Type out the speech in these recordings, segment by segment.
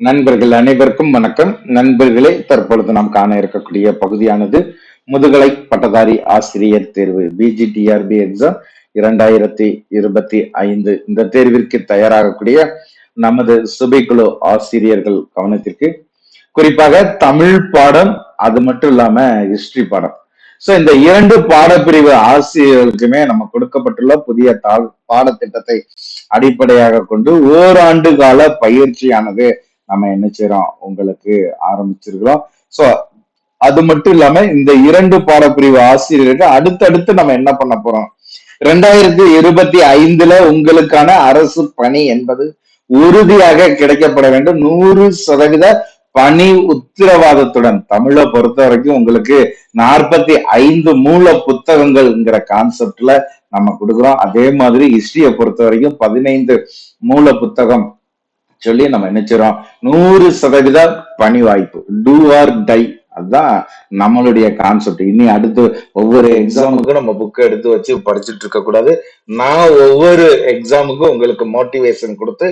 நண்பர்கள் அனைவருக்கும் வணக்கம். நண்பர்களே தற்பொழுது நாம் காண இருக்கக்கூடிய பகுதியானது முதுகலை பட்டதாரி ஆசிரியர் தேர்வு பிஜிடிஆர்பி எக்ஸாம் இரண்டாயிரத்தி இருபத்தி ஐந்து. இந்த தேர்விற்கு தயாராகக்கூடிய நமது சுபைக்குழு ஆசிரியர்கள் கவனத்திற்கு குறிப்பாக தமிழ் பாடம் அது மட்டும் இல்லாம ஹிஸ்டரி பாடம். சோ இந்த இரண்டு பாடப்பிரிவு ஆசிரியர்களுக்குமே நம்ம கொடுக்கப்பட்டுள்ள புதிய தாழ் பாடத்திட்டத்தை அடிப்படையாக கொண்டு ஓராண்டு கால பயிற்சியானது நம்ம என்ன செய்யறோம் உங்களுக்கு ஆரம்பிச்சிருக்கிறோம். சோ அது மட்டும் இல்லாம இந்த இரண்டு பாடப்பிரிவு ஆசிரியருக்கு அடுத்தடுத்து நம்ம என்ன பண்ண போறோம்? ரெண்டாயிரத்தி இருபத்தி ஐந்துல உங்களுக்கான அரசு பணி என்பது உறுதியாக கிடைக்கப்பட வேண்டும். நூறு சதவீத பணி உத்தரவாதத்துடன். தமிழை பொறுத்த வரைக்கும் உங்களுக்கு நாற்பத்தி ஐந்து மூல புத்தகங்கள்ங்கிற கான்செப்ட்ல நம்ம கொடுக்குறோம். அதே மாதிரி ஹிஸ்டரியை பொறுத்த வரைக்கும் பதினைந்து மூல புத்தகம் சொல்லி நம்ம நினைச்சிடறோம் நூறு சதவீத பணி வாய்ப்பு டூ ஆர் டை அதுதான் நம்மளுடைய கான்செப்ட் இனி அடுத்து ஒவ்வொரு எக்ஸாமுக்கும் நம்ம புக்கை எடுத்து வச்சு படிச்சுட்டு இருக்க கூடாது. நான் ஒவ்வொரு எக்ஸாமுக்கும் உங்களுக்கு மோட்டிவேஷன் கொடுத்து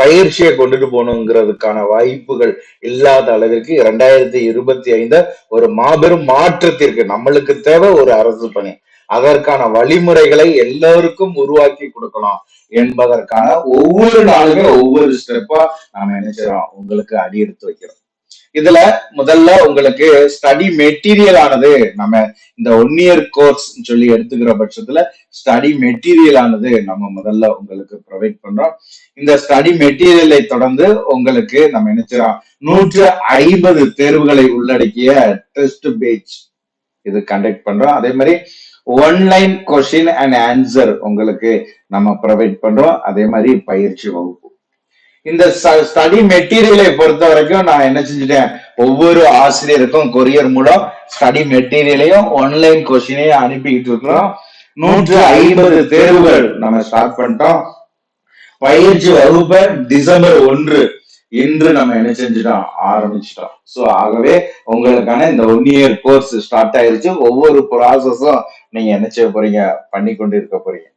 பயிற்சியை கொண்டுட்டு போகணுங்கிறதுக்கான வாய்ப்புகள் இல்லாத அளவிற்கு இரண்டாயிரத்தி இருபத்தி ஐந்த ஒரு மாபெரும் மாற்றத்திற்கு நம்மளுக்கு தேவை ஒரு அரசு பணி. அதற்கான வழிமுறைகளை எல்லோருக்கும் உருவாக்கி கொடுக்கலாம். என்பதற்கான ஒவ்வொரு நாளுமே ஒவ்வொரு ஸ்டெப்பா நாம நினைச்சிடறோம் உங்களுக்கு அடி எடுத்து வைக்கிறோம். இதுல முதல்ல உங்களுக்கு ஸ்டடி மெட்டீரியல் ஆனது நம்ம இந்த ஒன் இயர் கோர்ஸ் சொல்லி எடுத்துக்கிற பட்சத்துல ஸ்டடி மெட்டீரியல் ஆனது நம்ம முதல்ல உங்களுக்கு ப்ரொவைட் பண்றோம். இந்த ஸ்டடி மெட்டீரியலை தொடர்ந்து உங்களுக்கு நம்ம நினைச்சிடோம் நூற்று ஐம்பது தேர்வுகளை உள்ளடக்கிய டெஸ்ட் பேஜ் இது கண்டக்ட் பண்றோம். அதே மாதிரி ஒன்லைன் கொஸ்டின் அண்ட் ஆன்சர் உங்களுக்கு நம்ம ப்ரொவைட் பண்றோம். அதே மாதிரி பயிற்சி வகுப்பு. இந்த ஸ்டடி மெட்டீரியலை பொறுத்த வரைக்கும் நான் என்ன செஞ்சுட்டேன்? ஒவ்வொரு ஆசிரியருக்கும் கொரியர் மூலம் ஸ்டடி மெட்டீரியலையும் ஒன்லைன் கொஸ்டினையும் அனுப்பிக்கிட்டு இருக்கிறோம். நூற்று ஐம்பது தேர்வுகள் நம்ம ஸ்டார்ட் பண்ணிட்டோம். பயிற்சி வகுப்பை டிசம்பர் ஒன்று. இன்று நம்ம என்ன செஞ்சிட்டோம்? ஆரம்பிச்சிட்டோம். சோ ஆகவே உங்களுக்கான இந்த ஒன் இயர் கோர்ஸ் ஸ்டார்ட் ஆயிருச்சு. ஒவ்வொரு ப்ராசஸும் நீங்க என்ன செய்ய போறீங்க? பண்ணி கொண்டு இருக்க போறீங்க.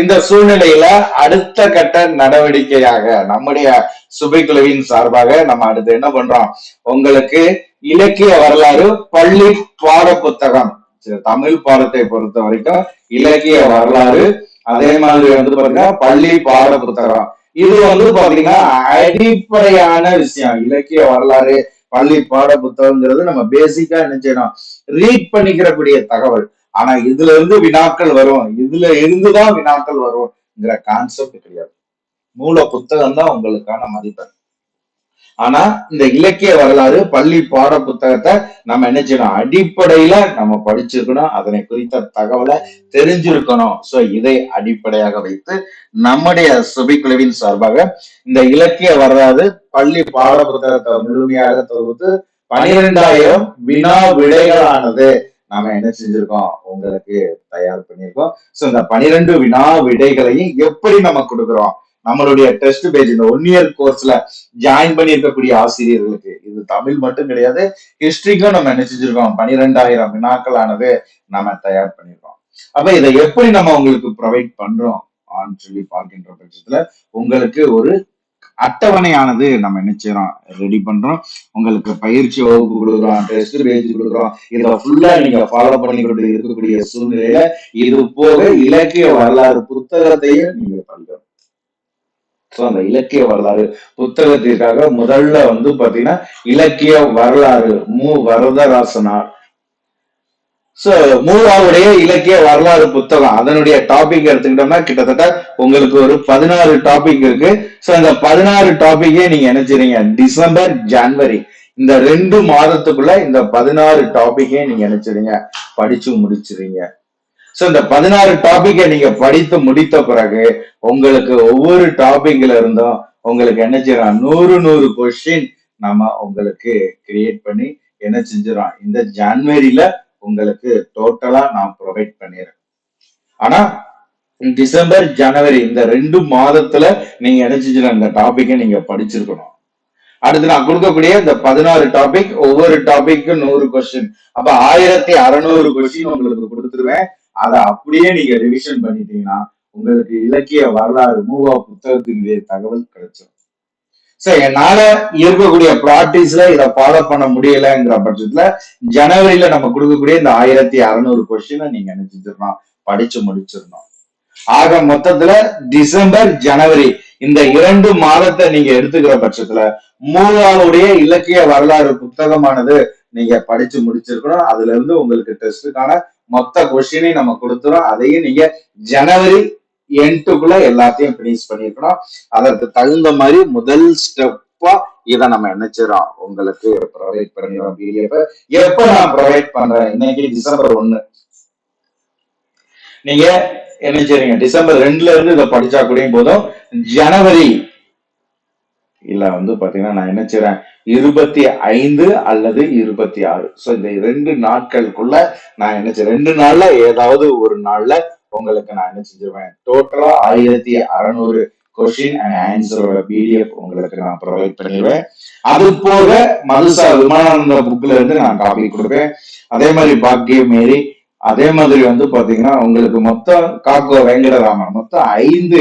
இந்த சூழ்நிலையில அடுத்த கட்ட நடவடிக்கையாக நம்முடைய சுபைக்குழுவின் சார்பாக நம்ம அடுத்து என்ன பண்றோம்? உங்களுக்கு இலக்கிய வரலாறு பள்ளி பாட புத்தகம் தமிழ் பாடத்தை பொறுத்த வரைக்கும் இலக்கிய வரலாறு. அதே மாதிரி வந்து பாருங்க பள்ளி பாட புத்தகம் இது வந்து பாத்தீங்கன்னா அடிப்படையான விஷயம் இலக்கிய வரலாறு பள்ளி பாட புத்தகங்கிறது நம்ம பேசிக்கா என்ன செய்யணும்? ரீட் பண்ணிக்கிறக்கூடிய தகவல். ஆனா இதுல இருந்து வினாக்கள் வரும். இதுல இருந்துதான் வினாக்கள் வரும்ங்கிற கான்செப்ட் கிடையாது. மூல புத்தகம் தான் உங்களுக்கான மதிப்பெண். ஆனா இந்த இலக்கிய வரலாறு பள்ளி பாட புத்தகத்தை நம்ம என்ன செய்யணும்? அடிப்படையில நம்ம படிச்சிருக்கணும். அதனை குறித்த தகவலை தெரிஞ்சிருக்கணும். சோ இதை அடிப்படையாக வைத்து நம்முடைய சுபிக்குழுவின் சார்பாக இந்த இலக்கிய வரலாறு பள்ளி பாட புத்தகத்தை முழுமையாக தொகுத்து பனிரெண்டாயிரம் வினா விடைகளானது நாம என்ன செஞ்சிருக்கோம்? உங்களுக்கு தயார் பண்ணியிருக்கோம். சோ இந்த பனிரெண்டு வினா விடைகளையும் எப்படி நம்ம கொடுக்குறோம்? நம்மளுடைய டெஸ்ட் பேஜ் இந்த ஒன் இயர் கோர்ஸ்ல ஜாயின் பண்ணி இருக்கக்கூடிய ஆசிரியர்களுக்கு இது தமிழ் மட்டும் கிடையாது ஹிஸ்டரிக்கும் நம்ம நினைச்சிருக்கோம் பனிரெண்டாயிரம் வினாக்களானது நம்ம தயார் பண்ணியிருக்கோம். அப்ப இதை எப்படி நம்ம உங்களுக்கு ப்ரொவைட் பண்றோம்? ஆன்னு சொல்லி பார்க்கின்ற பட்சத்துல உங்களுக்கு ஒரு அட்டவணையானது நம்ம என்ன செய்யறோம்? ரெடி பண்றோம். உங்களுக்கு பயிற்சி வகுப்பு கொடுக்குறோம் டெஸ்ட் பேஜ் கொடுக்குறோம். இதை ஃபுல்லா நீங்க ஃபாலோ பண்ணிக்கிட்டு இருக்கக்கூடிய சூழ்நிலையில இது போக இலக்கிய வரலாறு புத்தகத்தையும் நீங்க பண்றோம் ஸோ அந்த இலக்கிய வரலாறு புத்தகத்திற்காக முதல்ல வந்து பாத்தீங்கன்னா இலக்கிய வரலாறு மு. வரதராசனார். ஸோ மூவாவுடைய இலக்கிய வரலாறு புத்தகம் அதனுடைய டாபிக் எடுத்துக்கிட்டோம்னா கிட்டத்தட்ட உங்களுக்கு ஒரு பதினாறு டாபிக் இருக்கு. சோ அந்த பதினாறு டாபிக்கே நீங்க நினைச்சிருங்க டிசம்பர் ஜனவரி இந்த ரெண்டு மாதத்துக்குள்ள இந்த பதினாறு டாபிக்கே நீங்க நினைச்சிருங்க படிச்சு முடிச்சிருங்க. சோ இந்த பதினாறு டாபிக்கை நீங்க படித்து முடித்த பிறகு உங்களுக்கு ஒவ்வொரு டாபிக்ல இருந்தும் உங்களுக்கு என்ன செய்யறோம்? நூறு நூறு கொஸ்டின் நம்ம உங்களுக்கு கிரியேட் பண்ணி என்ன செஞ்சிடறோம்? இந்த ஜான்வரியில உங்களுக்கு டோட்டலா நான் ப்ரொவைட் பண்ணிடுறேன். ஆனா டிசம்பர் ஜனவரி இந்த ரெண்டு மாதத்துல நீங்க என்ன செஞ்சிடணும் இந்த டாபிக்கை நீங்க படிச்சிருக்கணும். அடுத்து நான் கொடுக்கக்கூடிய இந்த பதினாறு டாபிக் ஒவ்வொரு டாபிக்கும் நூறு கொஸ்டின் அப்ப ஆயிரத்தி அறுநூறு கொஸ்டின் உங்களுக்கு கொடுத்துருவேன். அதை அப்படியே நீங்க ரிவிஷன் பண்ணிட்டீங்கன்னா உங்களுக்கு இலக்கிய வரலாறு மூவா புத்தகத்தினுடைய தகவல் கிடைச்சிடும் சரி என்னால இருக்கக்கூடிய ப்ராக்டிஸ்ல இதை ஃபாலோ பண்ண முடியலங்கிற பட்சத்துல ஜனவரியில நம்ம கொடுக்கக்கூடிய இந்த ஆயிரத்தி அறுநூறு கொஸ்டினை நீங்க நினைச்சிடணும் படிச்சு முடிச்சிடணும் ஆக மொத்தத்துல டிசம்பர் ஜனவரி இந்த இரண்டு மாதத்தை நீங்க எடுத்துக்கிற பட்சத்துல மூவாவுடைய இலக்கிய வரலாறு புத்தகமானது நீங்க படிச்சு முடிச்சிருக்கணும். அதுல இருந்து உங்களுக்கு டெஸ்ட்டுக்கான மொத்த கொஸ்டினை நம்ம கொடுத்துறோம். அதையும் நீங்க ஜனவரி எண்டுக்குள்ள எல்லாத்தையும் பினிஷ் பண்ணிருக்கணும். அதற்கு தகுந்த மாதிரி முதல் ஸ்டெப்பா இதை நம்ம நினைச்சிடறோம் உங்களுக்கு ப்ரொவைட் பண்ணிடுறோம் பிடிஎஃப் எப்ப நான் ப்ரொவைட் பண்றேன்? இன்னைக்கு டிசம்பர் ஒண்ணு. நீங்க என்ன செய்றீங்க? டிசம்பர் ரெண்டுல இருந்து இதை படிச்சா கூடயும் போதும். ஜனவரி இல்லை வந்து பார்த்தீங்கன்னா நான் என்ன செய்கிறேன் இருபத்தி ஐந்து அல்லது இருபத்தி ஆறு. ஸோ இந்த ரெண்டு நாட்களுக்குள்ள நான் என்ன செய்ய ரெண்டு நாள்ல ஏதாவது ஒரு நாள்ல உங்களுக்கு நான் என்ன செஞ்சிருவேன்? டோட்டலா ஆயிரத்தி அறநூறு கொஸ்டின் அண்ட் ஆன்சரோட பிடிஎஃப் உங்களுக்கு நான் ப்ரொவைட் பண்ணிடுவேன். அது போக மதுசா விமானந்த புக்ல இருந்து நான் காப்பி கொடுப்பேன். அதே மாதிரி பாக்கியம் மேரி அதே மாதிரி வந்து பாத்தீங்கன்னா உங்களுக்கு மொத்தம் காக்கோ வெங்கடராமன் மொத்தம் ஐந்து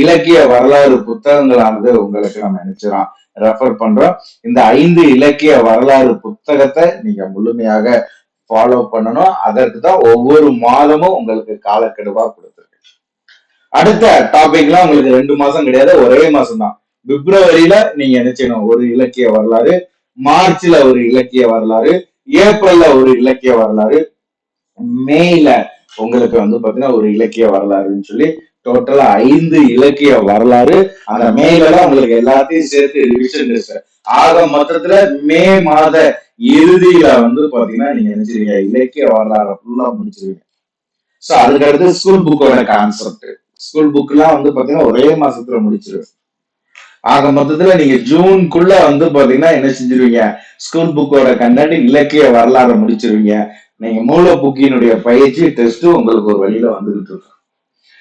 இலக்கிய வரலாறு புத்தகங்களானது உங்களுக்கு நம்ம நினைச்சிடலாம் ரெஃபர் பண்றோம். இந்த ஐந்து இலக்கிய வரலாறு புத்தகத்தை நீங்க முழுமையாக ஃபாலோ பண்ணணும். அதற்கு தான் ஒவ்வொரு மாதமும் உங்களுக்கு காலக்கெடுவா கொடுத்துருக்கு அடுத்த டாபிக்லாம் உங்களுக்கு ரெண்டு மாசம் கிடையாது ஒரே மாசம் தான் பிப்ரவரியில நீங்க என்ன செய்யணும் ஒரு இலக்கிய வரலாறு. மார்ச்ல ஒரு இலக்கிய வரலாறு. ஏப்ரல்ல ஒரு இலக்கிய வரலாறு. மேல உங்களுக்கு வந்து பாத்தீங்கன்னா ஒரு இலக்கிய வரலாறுன்னு சொல்லி டோட்டலா ஐந்து இலக்கிய வரலாறு. அந்த மேல தான் உங்களுக்கு எல்லாத்தையும் சேர்த்து ரிவிஷன் டெஸ்ட் ஆக மொத்தத்துல மே மாத இறுதியில வந்து பாத்தீங்கன்னா நீங்க நினைச்சிருவீங்க இலக்கிய வரலாறு ஃபுல்லா முடிச்சிருவீங்க சோ அதுக்கு அடுத்து ஸ்கூல் புக்கோட கான்செப்ட் ஸ்கூல் புக் எல்லாம் வந்து பாத்தீங்கன்னா ஒரே மாசத்துல முடிச்சிருவேன். ஆக மொத்தத்துல நீங்க ஜூன்குள்ள வந்து பாத்தீங்கன்னா என்ன செஞ்சிருவீங்க? ஸ்கூல் புக்கோட கண்ணாடி இலக்கிய வரலாறு முடிச்சிருவீங்க. நீங்க மூல புக்கினுடைய பயிற்சி டெஸ்ட் உங்களுக்கு ஒரு வழியில வந்துகிட்டு இருக்கும்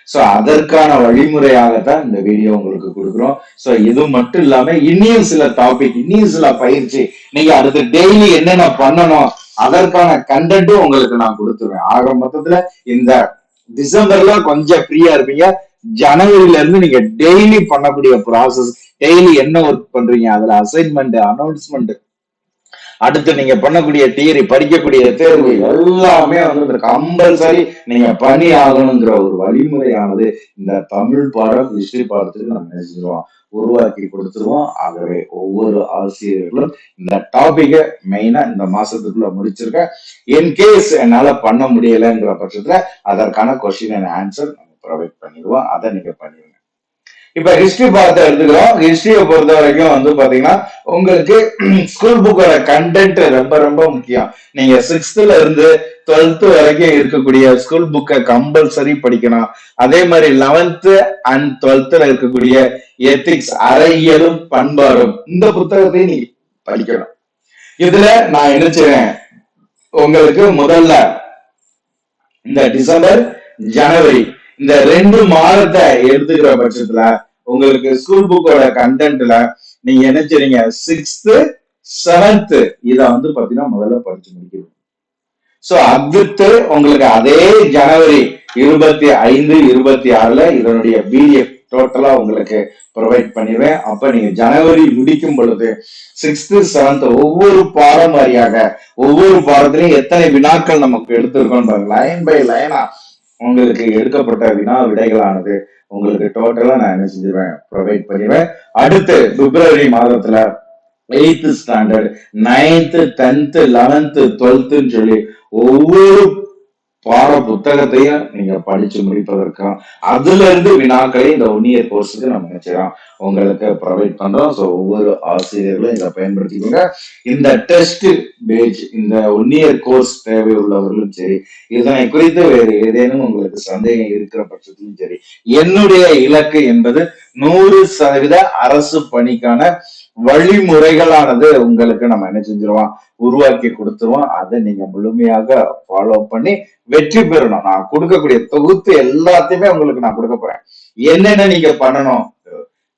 சோ அதற்கான வழிமுறையாகத்தான் இந்த வீடியோ உங்களுக்கு கொடுக்குறோம். சோ இது மட்டும் இல்லாம இன்னியும் சில டாபிக் இன்னியும் சில பயிற்சி. நீங்க அடுத்து டெய்லி என்னென்ன பண்ணணும் அதற்கான கண்டென்ட்டும் உங்களுக்கு நான் கொடுத்துருவேன். ஆக மொத்தத்துல இந்த டிசம்பர்ல கொஞ்சம் ஃப்ரீயா இருப்பீங்க. ஜனவரில இருந்து நீங்க டெய்லி பண்ணக்கூடிய ப்ராசஸ் டெய்லி என்ன ஒர்க் பண்றீங்க அதுல அசைன்மெண்ட் அனௌன்ஸ்மெண்ட் அடுத்து நீங்க பண்ணக்கூடிய தியரி படிக்கக்கூடிய தேர்வு எல்லாமே வந்து கம்பல்சரி நீங்க பண்ணி ஆகணுங்கிற ஒரு வழிமுறையானது இந்த தமிழ் பாடம் ஹிஸ்டரி பாடத்துக்கு நம்ம நினைச்சிருவோம் உருவாக்கி கொடுத்துருவோம். ஆகவே ஒவ்வொரு ஆசிரியர்களும் இந்த டாபிக்கை மெயினா இந்த மாசத்துக்குள்ள முடிச்சிருக்கேன். இன்கேஸ் என்னால பண்ண முடியலைங்கிற பட்சத்துல அதற்கான கொஸ்டின் அண்ட் ஆன்சர் நம்ம ப்ரொவைட் பண்ணிடுவோம். அதை நீங்க பண்ணிடுங்க. இப்ப ஹிஸ்டரி பார்த்து எடுத்துக்கிறோம். ஹிஸ்டரியை பொறுத்த வரைக்கும் வந்து பாத்தீங்கன்னா உங்களுக்கு ஸ்கூல் புக்கோட கண்டென்ட் ரொம்ப ரொம்ப முக்கியம். நீங்க சிக்ஸ்த்ல இருந்து டுவெல்த் வரைக்கும் இருக்கக்கூடிய ஸ்கூல் புக்கை கம்பல்சரி படிக்கணும். அதே மாதிரி லெவன்த் அண்ட் டுவெல்த்ல இருக்கக்கூடிய எத்திக்ஸ் அறையியலும் பண்பாடும் இந்த புத்தகத்தையும் நீ படிக்கணும். இதுல நான் என்ன செய்வேன்? உங்களுக்கு முதல்ல இந்த டிசம்பர் ஜனவரி இந்த ரெண்டு மாதத்தை எடுத்துக்கிற பட்சத்துல உங்களுக்கு ஸ்கூல் புக்கோட கண்டென்ட்ல நீங்க என்ன செய்றீங்க? சிக்ஸ்த் செவன்த் இத வந்து பாத்தீங்கன்னா முதல்ல படிச்சு முடிக்கணும். சோ அடுத்து உங்களுக்கு அதே ஜனவரி இருபத்தி ஐந்து இருபத்தி ஆறுல இதனுடைய பிடிஎஃப் டோட்டலா உங்களுக்கு ப்ரொவைட் பண்ணிடுவேன். அப்ப நீங்க ஜனவரி முடிக்கும் பொழுது சிக்ஸ்த் செவன்த் ஒவ்வொரு பாடம் வாரியாக ஒவ்வொரு பாடத்திலையும் எத்தனை வினாக்கள் நமக்கு எடுத்திருக்கோம் லைன் பை லைனா உங்களுக்கு எடுக்கப்பட்ட வினா விடைகளானது உங்களுக்கு டோட்டலா நான் என்ன செஞ்சிருவேன்? ப்ரொவைட் பண்ணிடுவேன் அடுத்து பிப்ரவரி மாதத்துல eighth standard ninth tenth eleventh டுவெல்த்துன்னு சொல்லி ஒவ்வொரு பாட புத்தகத்தையும் நீங்க படிச்சு முடிப்பதற்கும் அதுல இருந்து வினாக்களை இந்த ஒன் இயர் கோர்ஸுக்கு நம்ம நினைச்சிடலாம் உங்களுக்கு ப்ரொவைட் பண்றோம். ஸோ ஒவ்வொரு ஆசிரியர்களும் இதை பயன்படுத்திக்கோங்க. இந்த டெஸ்ட் பேஜ் இந்த ஒன் இயர் கோர்ஸ் தேவை உள்ளவர்களும் சரி இதனை குறித்து வேறு ஏதேனும் உங்களுக்கு சந்தேகம் இருக்கிற பட்சத்திலும் சரி என்னுடைய இலக்கு என்பது நூறு சதவீத அரசு பணிக்கான வழிமுறைகளானது உங்களுக்கு நம்ம என்ன செஞ்சிருவோம்? உருவாக்கி கொடுத்துருவோம். அதை நீங்க முழுமையாக ஃபாலோ பண்ணி வெற்றி பெறணும். நான் கொடுக்கக்கூடிய தொகுத்து எல்லாத்தையுமே உங்களுக்கு நான் கொடுக்க போறேன். என்னென்ன நீங்க பண்ணணும்?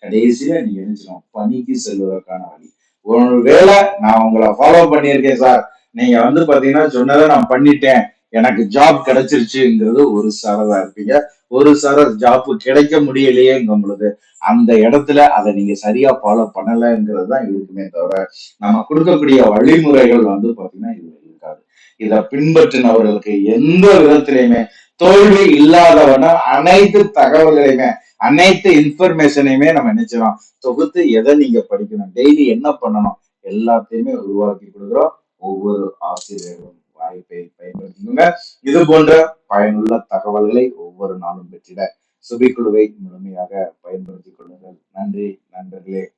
கடைசியா நீங்க நினைச்சிடும் பணிக்கு செல்வதற்கான வழி. ஒரு வேளை நான் உங்களை ஃபாலோ பண்ணியிருக்கேன் சார். நீங்க வந்து பாத்தீங்கன்னா சொன்னதை நான் பண்ணிட்டேன். எனக்கு ஜாப் கிடைச்சிருச்சுங்கிறது ஒரு சாரதா இருப்பீங்க. ஒரு சாரர் ஜாப் கிடைக்க முடியலையேங்கும் பொழுது அந்த இடத்துல அதை நீங்க சரியா ஃபாலோ பண்ணலைங்கிறது தான் இருக்குமே தவிர நம்ம கொடுக்கக்கூடிய வழிமுறைகள் வந்து பாத்தீங்கன்னா இது இருக்காது. இதை பின்பற்றினவர்களுக்கு எந்த விதத்திலையுமே தோல்வி இல்லாதவன அனைத்து தகவல்களையுமே அனைத்து இன்ஃபர்மேஷனையுமே நம்ம நினைச்சிடலாம் தொகுத்து எதை நீங்க படிக்கணும் டெய்லி என்ன பண்ணணும் எல்லாத்தையுமே உருவாக்கி கொடுக்குறோம். ஒவ்வொரு ஆசிரியர்களும் வாய்ப்பை பயன்படுத்திக்கோங்க. இது போன்ற பயனுள்ள தகவல்களை ஒவ்வொரு நாளும் பெற்றிட சுபிக்குழுவை முழுமையாக பயன்படுத்திக் கொள்ளுங்கள். நன்றி நண்பர்களே.